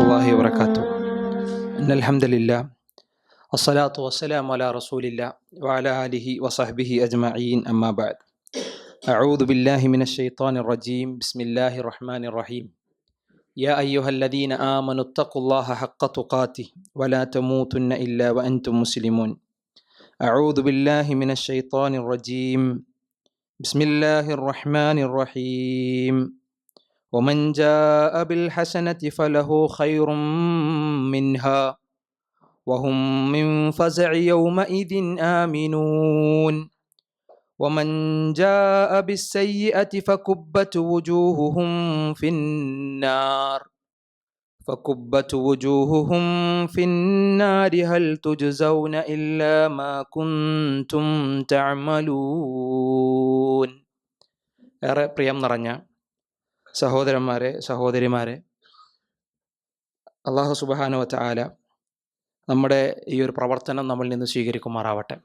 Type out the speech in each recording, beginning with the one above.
الله وبركاته. إن الحمد لله الصلاة والسلام على رسول الله وعلى آله وصحبه أجمعين أما بعد. أعوذ بالله من الشيطان الرجيم. بسم الله الرحمن الرحيم. يا أيها الذين آمنوا اتقوا الله حق تقاته ولا تموتن إلا وأنتم مسلمون. أعوذ بالله من الشيطان الرجيم. بسم الله الرحمن الرحيم. ومن جاء بالحسنة فله خير منها وهم من فزع يومئذ آمنون ومن جاء بالسيئة فكبت وجوههم في النار فكبت وجوههم في النار هل تجزون إلا ما كنتم تعملون ഏറെ പ്രിയം നിറഞ്ഞ സഹോദരന്മാരെ സഹോദരിമാരെ അള്ളാഹു സുബാനുവത്ത ആല നമ്മുടെ ഈ ഒരു പ്രവർത്തനം നമ്മളിൽ നിന്ന് സ്വീകരിക്കുമാറാവട്ടെ.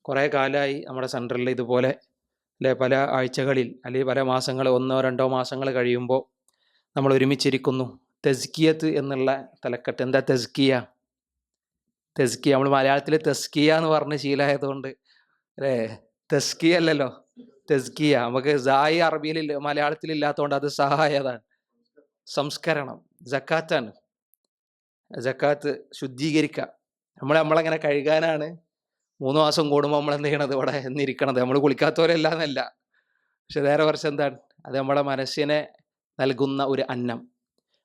കുറേ കാലമായി നമ്മുടെ സെന്ററിൽ ഇതുപോലെ അല്ലെ പല ആഴ്ചകളിൽ അല്ലെങ്കിൽ പല മാസങ്ങൾ ഒന്നോ രണ്ടോ മാസങ്ങൾ കഴിയുമ്പോൾ നമ്മൾ ഒരുമിച്ചിരിക്കുന്നു. തെസ്കിയത്ത് എന്നുള്ള തലക്കെട്ട്. എന്താ തെസ്കിയ? തെസ്കിയ. നമ്മൾ മലയാളത്തിൽ തെസ്കിയ എന്ന് പറഞ്ഞ് ശീലമായതുകൊണ്ട് അല്ലേ തെസ്കിയ അല്ലല്ലോ. തെസ്കിയ നമുക്ക് സായി അറബിയിൽ മലയാളത്തിൽ ഇല്ലാത്തതുകൊണ്ട് അത് സഹായതാണ്. സംസ്കരണം ജക്കാത്താണ്. ജക്കാത്ത് ശുദ്ധീകരിക്കുക നമ്മൾ നമ്മളെങ്ങനെ കഴുകാനാണ് മൂന്ന് മാസം കൂടുമ്പോൾ നമ്മൾ എന്ത് ചെയ്യണത് ഇവിടെ എന്നിരിക്കണത്. നമ്മൾ കുളിക്കാത്തവരല്ല എന്നല്ല പക്ഷെ നേരെ കുറച്ച് എന്താണ്? അത് നമ്മുടെ മനസ്സിനെ നൽകുന്ന ഒരു അന്നം.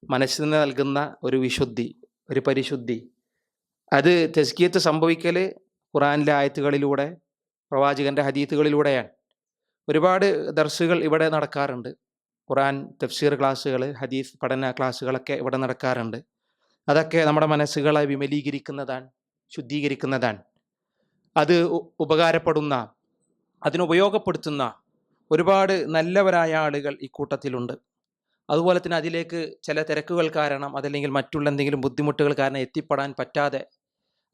മനസ്സിന് നൽകുന്ന ഒരു വിശുദ്ധി ഒരു പരിശുദ്ധി. അത് തെസ്കിയത്ത് സംഭവിക്കൽ ഖുറാനിലെ ആയത്തുകളിലൂടെ പ്രവാചകന്റെ ഹദീത്തുകളിലൂടെയാണ്. ഒരുപാട് ദർസുകൾ ഇവിടെ നടക്കാറുണ്ട്. ഖുറാൻ തഫ്സീർ ക്ലാസ്സുകൾ ഹദീസ് പഠന ക്ലാസ്സുകളൊക്കെ ഇവിടെ നടക്കാറുണ്ട്. അതൊക്കെ നമ്മുടെ മനസ്സുകളെ വിമലീകരിക്കുന്നതാണ് ശുദ്ധീകരിക്കുന്നതാണ്. അത് ഉപകാരപ്പെടുന്ന അതിനുപയോഗപ്പെടുത്തുന്ന ഒരുപാട് നല്ലവരായ ആളുകൾ ഈ കൂട്ടത്തിലുണ്ട്. അതുപോലെ തന്നെ അതിലേക്ക് ചില തിരക്കുകൾ കാരണം അതല്ലെങ്കിൽ മറ്റുള്ള എന്തെങ്കിലും ബുദ്ധിമുട്ടുകൾ കാരണം എത്തിപ്പെടാൻ പറ്റാതെ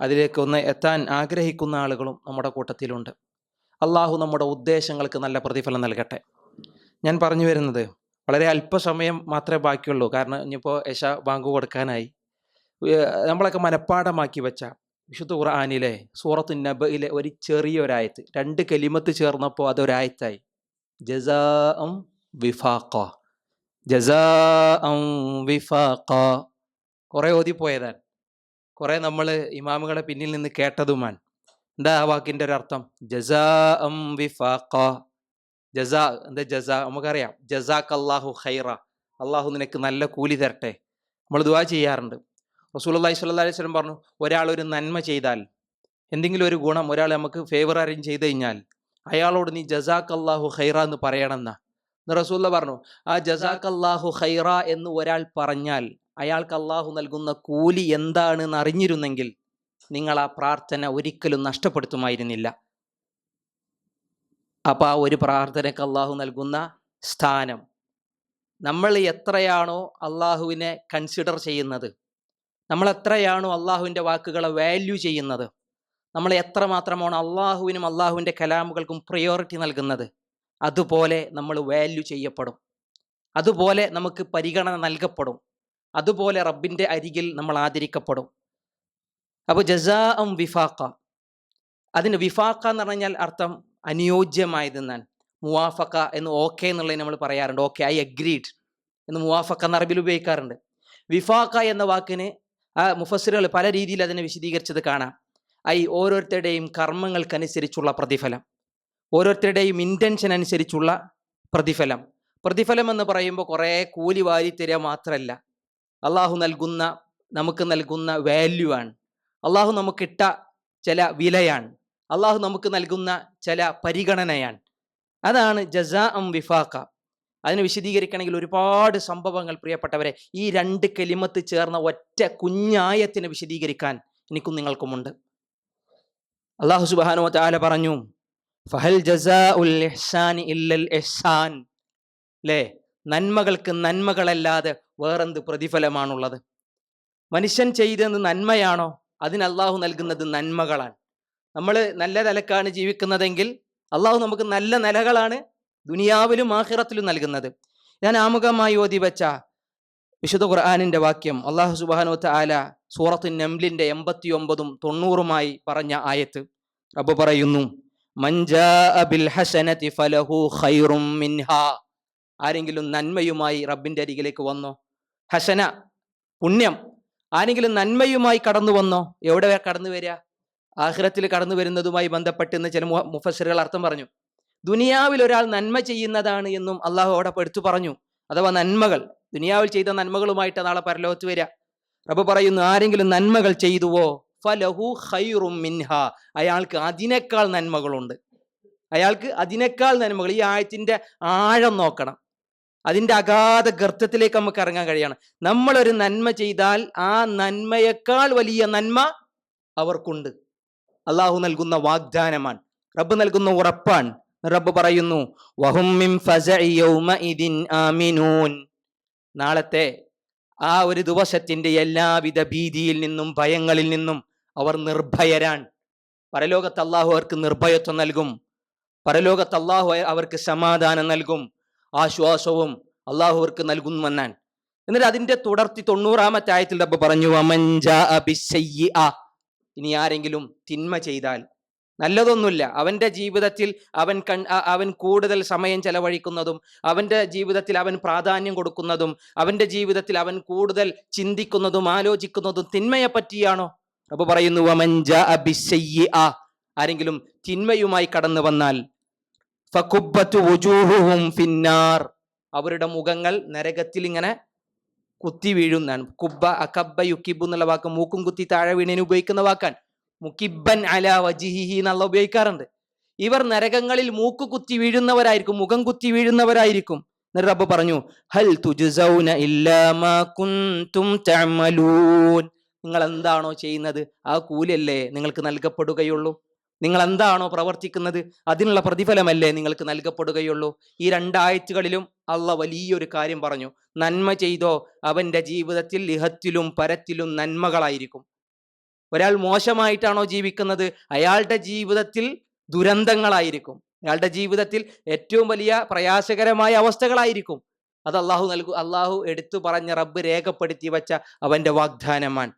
അതിലേക്ക് ഒന്ന് എത്താൻ ആഗ്രഹിക്കുന്ന ആളുകളും നമ്മുടെ കൂട്ടത്തിലുണ്ട്. അള്ളാഹു നമ്മുടെ ഉദ്ദേശങ്ങൾക്ക് നല്ല പ്രതിഫലം നൽകട്ടെ. ഞാൻ പറഞ്ഞു വരുന്നത് വളരെ അല്പസമയം മാത്രമേ ബാക്കിയുള്ളൂ. കാരണം ഇനിയിപ്പോൾ യശ ബാങ്ക് കൊടുക്കാനായി. നമ്മളൊക്കെ മനഃപ്പാടമാക്കി വെച്ച വിശുദ്ധ ഖുർആാനിലെ സൂറത്ത് നബയിലെ ഒരു ചെറിയൊരായത്ത് രണ്ട് കലിമത്ത് ചേർന്നപ്പോൾ അതൊരായത്തായി. ജസാ വിഫാഖ. ജസാ വിഫാഖ. കുറേ ഓതിപ്പോയതാണ്. കുറേ നമ്മൾ ഇമാമുകളെ പിന്നിൽ നിന്ന് കേട്ടതുമാണ്. എന്താ ആ ഒരു അർത്ഥം? ജസാ വിഫാഖ. ജസാ എന്താ ജസാ? നമുക്കറിയാം. ജസാഖ് അള്ളാഹു ഖൈറ. അള്ളാഹു നിനക്ക് നല്ല കൂലി തരട്ടെ. നമ്മൾ ദുവാ ചെയ്യാറുണ്ട്. റസൂലുള്ളാഹി സ്വല്ലല്ലാഹി അലൈഹി വസല്ലം പറഞ്ഞു ഒരാൾ ഒരു നന്മ ചെയ്താൽ എന്തെങ്കിലും ഒരു ഗുണം ഒരാൾ നമുക്ക് ഫേവർ അറേഞ്ച് ചെയ്ത് കഴിഞ്ഞാൽ അയാളോട് നീ ജസാഖ് അള്ളാഹു ഖൈറ എന്ന് പറയണമെന്ന? റസൂല്ല പറഞ്ഞു ആ ജസാഖ് അള്ളാഹു ഖൈറ എന്ന് ഒരാൾ പറഞ്ഞാൽ അയാൾക്ക് അള്ളാഹു നൽകുന്ന കൂലി എന്താണെന്ന് അറിഞ്ഞിരുന്നെങ്കിൽ നിങ്ങൾ ആ പ്രാർത്ഥന ഒരിക്കലും നഷ്ടപ്പെടുത്തുമായിരുന്നില്ല. അപ്പോൾ ആ ഒരു പ്രാർത്ഥനയ്ക്ക് അള്ളാഹു നൽകുന്ന സ്ഥാനം. നമ്മൾ എത്രയാണോ അള്ളാഹുവിനെ കൺസിഡർ ചെയ്യുന്നത്. നമ്മൾ എത്രയാണോ അള്ളാഹുവിന്റെ വാക്കുകളെ വാല്യൂ ചെയ്യുന്നത്. നമ്മൾ എത്രമാത്രമാണ് അള്ളാഹുവിനും അള്ളാഹുവിന്റെ കലാമുകൾക്കും പ്രയോറിറ്റി നൽകുന്നത്. അതുപോലെ നമ്മൾ വാല്യൂ ചെയ്യപ്പെടും. അതുപോലെ നമുക്ക് പരിഗണന നൽകപ്പെടും. അതുപോലെ റബ്ബിന്റെ അരികിൽ നമ്മൾ ആദരിക്കപ്പെടും. അപ്പോൾ ജസാ അം വിഫാക്ക അതിന് വിഫാക്ക എന്ന് പറഞ്ഞാൽ അർത്ഥം അനുയോജ്യമായതെന്നാണ്. മുവാഫക്ക എന്ന് ഓക്കെ എന്നുള്ളത് നമ്മൾ പറയാറുണ്ട്. ഓക്കെ ഐ അഗ്രീഡ് എന്ന് മുവാഫക്ക എന്ന അറബിൽ ഉപയോഗിക്കാറുണ്ട്. വിഫാക്ക എന്ന വാക്കിന് ആ മുഫസ്സിറുകൾ പല രീതിയിൽ അതിനെ വിശദീകരിച്ചത് കാണാം. ഐ ഓരോരുത്തരുടെയും കർമ്മങ്ങൾക്കനുസരിച്ചുള്ള പ്രതിഫലം. ഓരോരുത്തരുടെയും ഇന്റൻഷൻ അനുസരിച്ചുള്ള പ്രതിഫലം. പ്രതിഫലം എന്ന് പറയുമ്പോൾ കുറേ കൂലി വാരി തരിക മാത്രമല്ല. അള്ളാഹു നൽകുന്ന നമുക്ക് നൽകുന്ന വാല്യൂ ആണ്. അള്ളാഹു നമുക്കിട്ട ചില വിലയാണ്. അള്ളാഹു നമുക്ക് നൽകുന്ന ചില പരിഗണനയാണ്. അതാണ് ജസാ അം വിഫാക്ക അതിന് വിശദീകരിക്കണമെങ്കിൽ ഒരുപാട് സംഭവങ്ങൾ പ്രിയപ്പെട്ടവരെ ഈ രണ്ട് കെലിമത്ത് ചേർന്ന ഒറ്റ കുഞ്ഞായത്തിനെ വിശദീകരിക്കാൻ എനിക്കും നിങ്ങൾക്കുമുണ്ട്. അള്ളാഹു സുബാനു താല പറഞ്ഞു ഫഹൽ ജസാ ഉൽ ഇല്ലൽ നന്മകൾക്ക് നന്മകളല്ലാതെ വേറെന്ത് പ്രതിഫലമാണുള്ളത്? മനുഷ്യൻ ചെയ്തെന്ന് നന്മയാണോ? അതിന് അള്ളാഹു നൽകുന്നത് നന്മകളാണ്. നമ്മൾ നല്ല നിലക്കാണ് ജീവിക്കുന്നതെങ്കിൽ അള്ളാഹു നമുക്ക് നല്ല നിലകളാണ് ദുനിയാവിലും ആഹിറത്തിലും നൽകുന്നത്. ഞാൻ ആമുഖമായി ഓതി വെച്ച വിശുദ്ധ ഖുർആാനിന്റെ വാക്യം അള്ളാഹു സുബാനോത്ത് ആല സൂറത്ത് നംലിന്റെ എൺപത്തി ഒമ്പതും തൊണ്ണൂറുമായി പറഞ്ഞ ആയത്ത്. റബ്ബ് പറയുന്നു ആരെങ്കിലും നന്മയുമായി റബ്ബിന്റെ അരികിലേക്ക് വന്നോ? ഹസന പുണ്യം ആരെങ്കിലും നന്മയുമായി കടന്നു വന്നോ? എവിടെ കടന്നു വരിക? ആഹ്റത്തിൽ കടന്നു വരുന്നതുമായി ബന്ധപ്പെട്ട് ചില മുഫസറുകൾ അർത്ഥം പറഞ്ഞു. ദുനിയാവിൽ ഒരാൾ നന്മ ചെയ്യുന്നതാണ് എന്നും അള്ളാഹു അവിടെ എടുത്തു പറഞ്ഞു. അഥവാ നന്മകൾ. ദുനിയാവിൽ ചെയ്ത നന്മകളുമായിട്ട് നാളെ പരലോകത്ത് വരിക. റബ്ബ് പറയുന്നു ആരെങ്കിലും നന്മകൾ ചെയ്തുവോ? ഫലഹു ഖൈറും മിൻഹ. അയാൾക്ക് അതിനേക്കാൾ നന്മകളുണ്ട്. അയാൾക്ക് അതിനേക്കാൾ നന്മകൾ. ഈ ആയത്തിന്റെ ആഴം നോക്കണം. അതിന്റെ അഗാധ ഗർത്തത്തിലേക്ക് നമുക്ക് ഇറങ്ങാൻ കഴിയണം. നമ്മളൊരു നന്മ ചെയ്താൽ ആ നന്മയേക്കാൾ വലിയ നന്മ അവർക്കുണ്ട്. അള്ളാഹു നൽകുന്ന വാഗ്ദാനമാണ്. റബ്ബ് നൽകുന്ന ഉറപ്പാണ്. റബ്ബ് പറയുന്നു നാളത്തെ ആ ഒരു ദിവസത്തിന്റെ എല്ലാവിധ ഭീതിയിൽ നിന്നും ഭയങ്ങളിൽ നിന്നും അവർ നിർഭയരാണ്. പരലോകത്ത് അള്ളാഹു അവർക്ക് നിർഭയത്വം നൽകും. പരലോകത്ത് അള്ളാഹു അവർക്ക് സമാധാനം നൽകും. ആശ്വാസവും അള്ളാഹു അവർക്ക് നൽകുമെന്നാൻ എന്നിട്ട് അതിന്റെ തുടർത്തി തൊണ്ണൂറാമത്തെ ആയത്തിൽ റബ്ബ് പറഞ്ഞു അമഞ്ച ജാഅ ബിസ്സയ്യിഅ." ഇനി ആരെങ്കിലും തിന്മ ചെയ്താൽ നല്ലതൊന്നുമില്ല അവന്റെ ജീവിതത്തിൽ അവൻ കൺ അവൻ കൂടുതൽ സമയം ചെലവഴിക്കുന്നതും അവന്റെ ജീവിതത്തിൽ അവൻ പ്രാധാന്യം കൊടുക്കുന്നതും അവന്റെ ജീവിതത്തിൽ അവൻ കൂടുതൽ ചിന്തിക്കുന്നതും ആലോചിക്കുന്നതും തിന്മയെ പറ്റിയാണോ അപ്പൊ പറയുന്നു. ആരെങ്കിലും തിന്മയുമായി കടന്നു വന്നാൽ ഫിന്നാർ. അവരുടെ മുഖങ്ങൾ നരകത്തിൽ ഇങ്ങനെ കുത്തി വീഴുന്നാണ് കുബ്ബ അക്കബ്ബ യുക്കിബ് എന്നുള്ള വാക്ക് മൂക്കും കുത്തി താഴെ വീണിന് ഉപയോഗിക്കുന്ന വാക്കാണ്. മുക്കിബൻ അല വജിഹിഹി എന്നുള്ള ഉപയോഗിക്കാറുണ്ട്. ഇവർ നരകങ്ങളിൽ മൂക്ക് കുത്തി വീഴുന്നവരായിരിക്കും മുഖം കുത്തി വീഴുന്നവരായിരിക്കും. എന്നിട്ട് പറഞ്ഞു ഹൽ തുജുസൗന നിങ്ങൾ എന്താണോ ചെയ്യുന്നത്? ആ കൂലല്ലേ നിങ്ങൾക്ക് നൽകപ്പെടുകയുള്ളൂ? നിങ്ങൾ എന്താണോ പ്രവർത്തിക്കുന്നത് അതിനുള്ള പ്രതിഫലമല്ലേ നിങ്ങൾക്ക് നൽകപ്പെടുകയുള്ളൂ. ഈ രണ്ടാഴ്ചകളിലും അള്ള വലിയൊരു കാര്യം പറഞ്ഞു. നന്മ ചെയ്തോ അവന്റെ ജീവിതത്തിൽ ഇഹത്തിലും പരത്തിലും നന്മകളായിരിക്കും. ഒരാൾ മോശമായിട്ടാണോ ജീവിക്കുന്നത്? അയാളുടെ ജീവിതത്തിൽ ദുരന്തങ്ങളായിരിക്കും. അയാളുടെ ജീവിതത്തിൽ ഏറ്റവും വലിയ പ്രയാസകരമായ അവസ്ഥകളായിരിക്കും. അത് അള്ളാഹു നൽകു അള്ളാഹു എടുത്തു പറഞ്ഞ റബ്ബ് രേഖപ്പെടുത്തി വച്ച അവന്റെ വാഗ്ദാനമാണ്.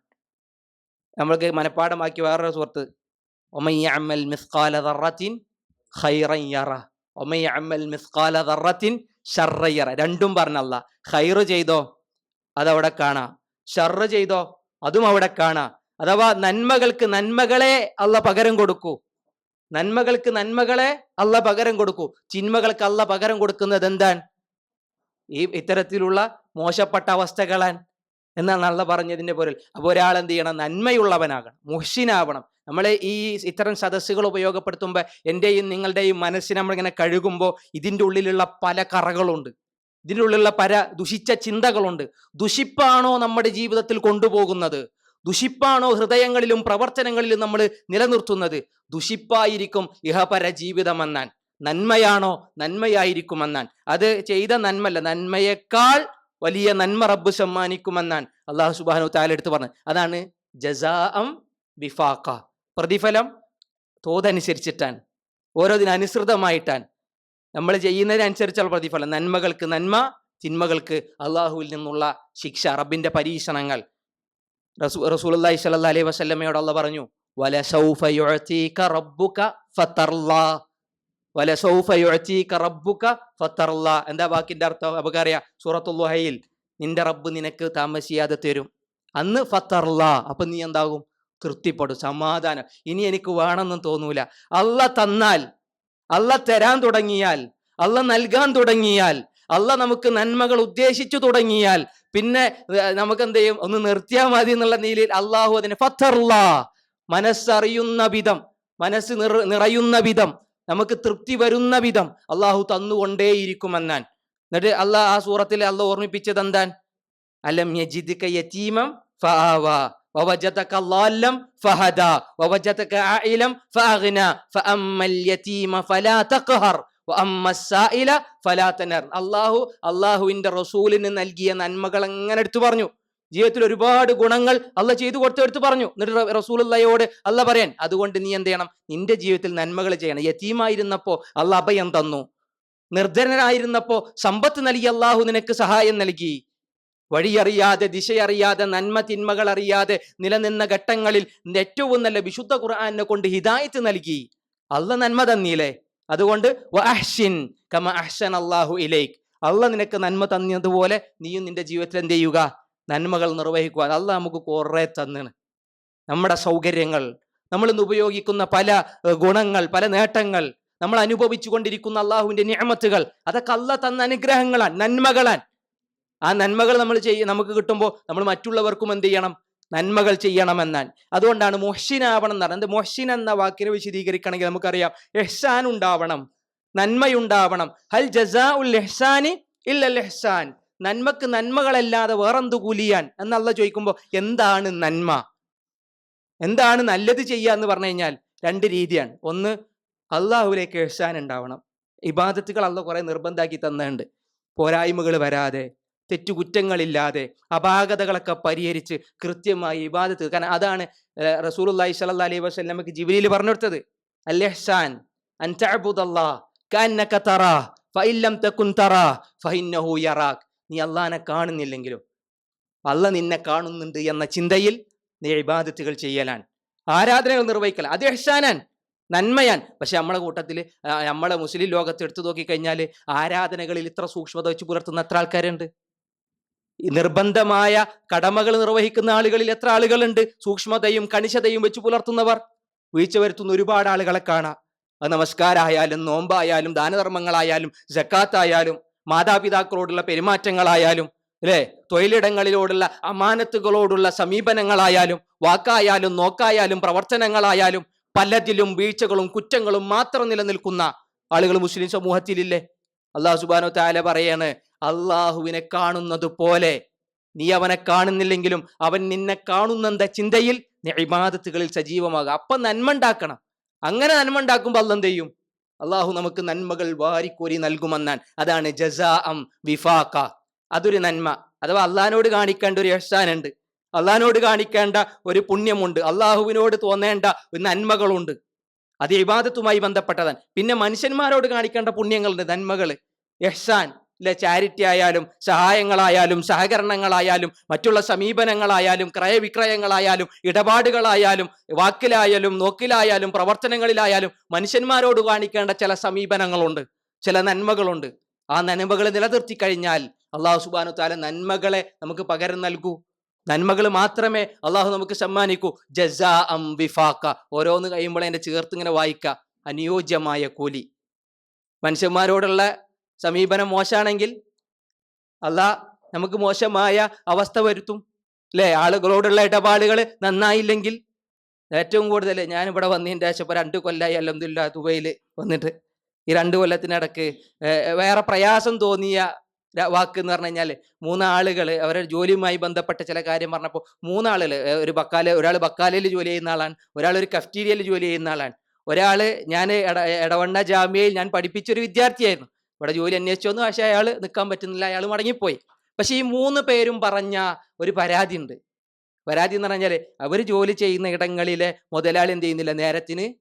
നമ്മൾക്ക് മനഃപ്പാടമാക്കി വേറൊരു സുഹൃത്ത് ഒമയ്യമ്മൽ മിസ്കാല ദറത്തിൻ ومن يعمل ഒമയ്യമ്മൽ മിസ്കാല ദറത്തിൻ ഷർറയ്യറ രണ്ടും പറഞ്ഞല്ല. ഖൈറ് ചെയ്തോ അതവിടെ കാണാം. ഷർറ് ചെയ്തോ അതും അവിടെ കാണാം. അഥവാ നന്മകൾക്ക് നന്മകളെ അല്ല പകരം കൊടുക്കൂ. നന്മകൾക്ക് നന്മകളെ അല്ല പകരം കൊടുക്കൂ. ചിന്മകൾക്ക് അല്ല പകരം കൊടുക്കുന്നത് എന്താണ്? ഈ ഇത്തരത്തിലുള്ള മോശപ്പെട്ട അവസ്ഥകളാൻ എന്നാണ് അള്ള പറഞ്ഞതിന്റെ പൊരുൾ. അപ്പോൾ ഒരാൾ എന്ത് ചെയ്യണം? നന്മയുള്ളവനാകണം. മുഹ്സിനാവണം. നമ്മളെ ഈ ഇത്തരം സദസ്സുകൾ ഉപയോഗപ്പെടുത്തുമ്പോൾ എന്റെയും നിങ്ങളുടെയും മനസ്സിനെ നമ്മളിങ്ങനെ കഴുകുമ്പോൾ ഇതിന്റെ ഉള്ളിലുള്ള പല കറകളുണ്ട്. ഇതിന്റെ ഉള്ളിലുള്ള പല ദുഷിച്ച ചിന്തകളുണ്ട്. ദുഷിപ്പാണോ നമ്മുടെ ജീവിതത്തിൽ കൊണ്ടുപോകുന്നത്? ദുഷിപ്പാണോ ഹൃദയങ്ങളിലും പ്രവർത്തനങ്ങളിലും നമ്മൾ നിലനിർത്തുന്നത്? ദുഷിപ്പായിരിക്കും ഇഹപര ജീവിതമെന്നാൻ നന്മയാണോ നന്മയായിരിക്കുമെന്നാൻ. അത് ചെയ്ത നന്മല്ല നന്മയേക്കാൾ വലിയ നന്മ റബ്ബ് സമ്മാനിക്കുമെന്നാൻ അള്ളാഹു സുബാനു താലെടുത്ത് പറഞ്ഞു. അതാണ് ജസാഅം വിഫാക്ക പ്രതിഫലം തോതനുസരിച്ചിട്ടാണ് ഓരോതിനനുസൃതമായിട്ടാണ് നമ്മൾ ചെയ്യുന്നതിനനുസരിച്ചുള്ള പ്രതിഫലം. നന്മകൾക്ക് നന്മ തിന്മകൾക്ക് അള്ളാഹുവിൽ നിന്നുള്ള ശിക്ഷ റബ്ബിന്റെ പരീക്ഷണങ്ങൾ. റസൂ റസൂൽ അള്ളഹി സ്വല്ലല്ലാഹി അലൈഹി വസ്ലമയോട് അള്ള പറഞ്ഞു എന്താ വാക്കിന്റെ അർത്ഥം? നമുക്കറിയാം സൂറത്തുൽ നിന്റെ റബ്ബ് നിനക്ക് താമസിയാതെ തരും. അന്ന് ഫത്തർലാ അപ്പൊ നീ എന്താകും? തൃപ്തിപ്പെടും സമാധാനം. ഇനി എനിക്ക് വേണമെന്നും തോന്നൂല. അല്ല തന്നാൽ അല്ല തരാൻ തുടങ്ങിയാൽ അല്ല നൽകാൻ തുടങ്ങിയാൽ അല്ല നമുക്ക് നന്മകൾ ഉദ്ദേശിച്ചു തുടങ്ങിയാൽ പിന്നെ നമുക്ക് എന്ത് ചെയ്യും ഒന്ന് നിർത്തിയാൽ മതി എന്നുള്ള നിലയിൽ അള്ളാഹു അതിന് ഫത്തർലാ മനസ്സറിയുന്ന വിധം മനസ്സ് നിറ നിറയുന്ന വിധം നമുക്ക് തൃപ്തി വരുന്ന വിധം അള്ളാഹു തന്നുകൊണ്ടേയിരിക്കുമെന്നാൻ. എന്നിട്ട് അള്ളാഹ് ആ സൂറത്തിൽ അള്ളാഹ് ഓർമ്മിപ്പിച്ചത് എന്താൻ അലം യജിദ്ക യതീമം ഫആവാ ووجدك ضالا فهدى ووجدك عائلا فأغنى فأما اليتيم فلا تقهر وأما السائل فلا تنهر അള്ളാഹു അള്ളാഹുവിന്റെ റസൂലിന് നൽകിയ നന്മകൾ അങ്ങനെ എടുത്തു പറഞ്ഞു ജീവിതത്തിൽ ഒരുപാട് ഗുണങ്ങൾ അല്ല ചെയ്തു കൊടുത്ത് എടുത്തു പറഞ്ഞു എന്നിട്ട് റസൂലുള്ളയോട് അല്ല പറയാൻ അതുകൊണ്ട് നീ എന്ത് ചെയ്യണം നിന്റെ ജീവിതത്തിൽ നന്മകൾ ചെയ്യണം യതീമായിരുന്നപ്പോ അല്ല അഭയം തന്നു നിർധനനായിരുന്നപ്പോ സമ്പത്ത് നൽകി അള്ളാഹു നിനക്ക് സഹായം നൽകി വഴിയറിയാതെ ദിശയറിയാതെ നന്മ തിന്മകൾ അറിയാതെ നിലനിന്ന ഘട്ടങ്ങളിൽ ഏറ്റവും നല്ല വിശുദ്ധ ഖുർആാനെ കൊണ്ട് ഹിദായത്ത് നൽകി. അല്ല നന്മ തന്നീലേ. അതുകൊണ്ട് വഅഹ്ഷിൻ കമ അഹ്സൻ അല്ലാഹു ഇലൈക്. അല്ല നിനക്ക് നന്മ തന്നതുപോലെ നീയും നിന്റെ ജീവിതത്തിൽ എന്ത് ചെയ്യുക? നന്മകൾ നിർവഹിക്കുക. അല്ല നമുക്ക് കുറെ തന്നാണ്. നമ്മുടെ സൗകര്യങ്ങൾ നമ്മൾ ഇന്ന് ഉപയോഗിക്കുന്ന പല ഗുണങ്ങൾ പല നേട്ടങ്ങൾ നമ്മൾ അനുഭവിച്ചു കൊണ്ടിരിക്കുന്ന അള്ളാഹുവിന്റെ നിയമത്തുകൾ അതൊക്കെ അല്ല തന്ന അനുഗ്രഹങ്ങളാണ് നന്മകളാണ്. ആ നന്മകൾ നമ്മൾ ചെയ്യ നമുക്ക് കിട്ടുമ്പോൾ നമ്മൾ മറ്റുള്ളവർക്കും എന്ത് ചെയ്യണം? നന്മകൾ ചെയ്യണമെന്നാണ് അതുകൊണ്ടാണ് മൊഹ്ഷിനാവണം എന്ന് പറയുന്നത്. മൊഹ്ഷിൻ എന്ന വാക്കിനെ വിശദീകരിക്കണമെങ്കിൽ നമുക്കറിയാം. എഹ്സാൻ ഉണ്ടാവണം. നന്മയുണ്ടാവണം. ഹൽ ജസാ ഉൽ എഹ്സാനി ഇല്ല എഹ്സാൻ. നന്മക്ക് നന്മകളല്ലാതെ വേറെന്തു കൂലിയാൻ? എന്നല്ല ചോദിക്കുമ്പോൾ എന്താണ് നന്മ? എന്താണ് നല്ലത് ചെയ്യുക എന്ന് പറഞ്ഞു കഴിഞ്ഞാൽ രണ്ട് രീതിയാണ്. ഒന്ന് അള്ളാഹുലേക്ക് എഹ്സാൻ ഉണ്ടാവണം. ഇബാദത്തുകൾ അള്ളാഹ് കുറെ നിർബന്ധാക്കി തന്നുണ്ട് പോരായ്മകൾ വരാതെ തെറ്റുകുറ്റങ്ങളില്ലാതെ അപാകതകളൊക്കെ പരിഹരിച്ച് കൃത്യമായി ഇബാദത്ത് കാരണം അതാണ് റസൂലുല്ലാഹി സ്വല്ലല്ലാഹി അലൈഹി വസല്ലമക്ക് ജിബ്രീൽ പറഞ്ഞു കൊടുത്തത് അല്ലെഹ്സാൻ നീ അള്ളഹാനെ കാണുന്നില്ലെങ്കിലും അല്ല നിന്നെ കാണുന്നുണ്ട് എന്ന ചിന്തയിൽ നീ ഇബാദത്തുകൾ ചെയ്യലാണ്. ആരാധനകൾ നിർവഹിക്കൽ അത് എഹ്സാനാൻ നന്മയാൻ പക്ഷെ നമ്മളെ കൂട്ടത്തിൽ നമ്മളെ മുസ്ലിം ലോകത്ത് എടുത്തു നോക്കിക്കഴിഞ്ഞാൽ ആരാധനകളിൽ ഇത്ര സൂക്ഷ്മത വെച്ച് പുലർത്തുന്ന എത്ര ആൾക്കാരുണ്ട്? നിർബന്ധമായ കടമകൾ നിർവഹിക്കുന്ന ആളുകളിൽ എത്ര ആളുകളുണ്ട്? സൂക്ഷ്മതയും കണിശതയും വെച്ച് പുലർത്തുന്നവർ. വീഴ്ച വരുത്തുന്ന ഒരുപാട് ആളുകളെ കാണാം. അത് നമസ്കാരമായാലും നോമ്പായാലും ദാനധർമ്മങ്ങളായാലും ജക്കാത്തായാലും മാതാപിതാക്കളോടുള്ള പെരുമാറ്റങ്ങളായാലും അല്ലേ? തൊഴിലിടങ്ങളിലോടുള്ള അമാനത്തുകളോടുള്ള സമീപനങ്ങളായാലും വാക്കായാലും നോക്കായാലും പ്രവർത്തനങ്ങളായാലും പലതിലും വീഴ്ചകളും കുറ്റങ്ങളും മാത്രം നിലനിൽക്കുന്ന ആളുകൾ മുസ്ലിം സമൂഹത്തിലില്ലേ? അള്ളാഹു സുബാനോ താല പറയാണ് അള്ളാഹുവിനെ കാണുന്നത് പോലെ. നീ അവനെ കാണുന്നില്ലെങ്കിലും അവൻ നിന്നെ കാണുന്നെന്ന ചിന്തയിൽ നീ ഇബാദത്തുകളിൽ സജീവമാകുക. അപ്പൊ നന്മ ഉണ്ടാക്കണം. അങ്ങനെ നന്മ ഉണ്ടാക്കുമ്പോൾ അല്ലെന്ത് ചെയ്യും? അള്ളാഹു നമുക്ക് നന്മകൾ വാരിക്കോരി നൽകുമെന്നാൻ അതാണ് ജസാ അം വിഫാക്ക അതൊരു നന്മ. അഥവാ അള്ളഹാനോട് കാണിക്കേണ്ട ഒരു യഹ്സാനുണ്ട് അള്ളഹാനോട് കാണിക്കേണ്ട ഒരു പുണ്യമുണ്ട്. അള്ളാഹുവിനോട് തോന്നേണ്ട ഒരു നന്മകളുണ്ട്. അത് ഇബാദത്തുമായി ബന്ധപ്പെട്ടതാണ്. പിന്നെ മനുഷ്യന്മാരോട് കാണിക്കേണ്ട പുണ്യങ്ങളുണ്ട്. നന്മകൾ യഹ്സാൻ ഇല്ല ചാരിറ്റി ആയാലും സഹായങ്ങളായാലും സഹകരണങ്ങളായാലും മറ്റുള്ള സമീപനങ്ങളായാലും ക്രയവിക്രയങ്ങളായാലും ഇടപാടുകളായാലും വാക്കിലായാലും നോക്കിലായാലും പ്രവർത്തനങ്ങളിലായാലും മനുഷ്യന്മാരോട് കാണിക്കേണ്ട ചില സമീപനങ്ങളുണ്ട് ചില നന്മകളുണ്ട്. ആ നന്മകൾ നിലനിർത്തി കഴിഞ്ഞാൽ അള്ളാഹു സുബാനു താല നന്മകളെ നമുക്ക് പകരം നൽകൂ. നന്മകൾ മാത്രമേ അള്ളാഹു നമുക്ക് സമ്മാനിക്കൂ. ജസാ അം വിഫാക്ക. ഓരോന്ന് കഴിയുമ്പോൾ അതിന്റെ ചേർത്ത് ഇങ്ങനെ വായിക്ക. അനുയോജ്യമായ കൂലി. മനുഷ്യന്മാരോടുള്ള സമീപനം മോശമാണെങ്കിൽ അള്ളാ നമുക്ക് മോശമായ അവസ്ഥ വരുത്തും. അല്ലേ ആളുകളോടുള്ള ഇടപാടുകൾ നന്നായില്ലെങ്കിൽ ഏറ്റവും കൂടുതൽ ഞാനിവിടെ വന്നതിന്റെ ശേഷം ഇപ്പോൾ രണ്ട് കൊല്ലമായി അലഹമില്ല ദുബൈയിൽ വന്നിട്ട്. ഈ രണ്ട് കൊല്ലത്തിനിടക്ക് വേറെ പ്രയാസം തോന്നിയ വാക്ക് എന്ന് പറഞ്ഞു കഴിഞ്ഞാൽ മൂന്നാളുകൾ അവരുടെ ജോലിയുമായി ബന്ധപ്പെട്ട ചില കാര്യം പറഞ്ഞപ്പോൾ മൂന്നാളുകൾ ഒരു ബക്കാല ഒരാൾ ബക്കാലയിൽ ജോലി ചെയ്യുന്ന ആളാണ് ഒരാൾ ഒരു കഫ്റ്റീരിയയിൽ ജോലി ചെയ്യുന്ന ആളാണ്. ഒരാൾ ഞാൻ ഇടവണ്ണ ജാമ്യയിൽ ഞാൻ പഠിപ്പിച്ചൊരു വിദ്യാർത്ഥിയായിരുന്നു. ഇവിടെ ജോലി അന്വേഷിച്ചു വന്നു പക്ഷേ അയാൾ നിൽക്കാൻ പറ്റുന്നില്ല അയാൾ മടങ്ങിപ്പോയി. പക്ഷെ ഈ മൂന്ന് പേരും പറഞ്ഞ ഒരു പരാതി ഉണ്ട്. പരാതി എന്ന് പറഞ്ഞാൽ അവർ ജോലി ചെയ്യുന്ന ഇടങ്ങളിലെ മുതലാളി എന്ത് ചെയ്യുന്നില്ല നേരത്തിന്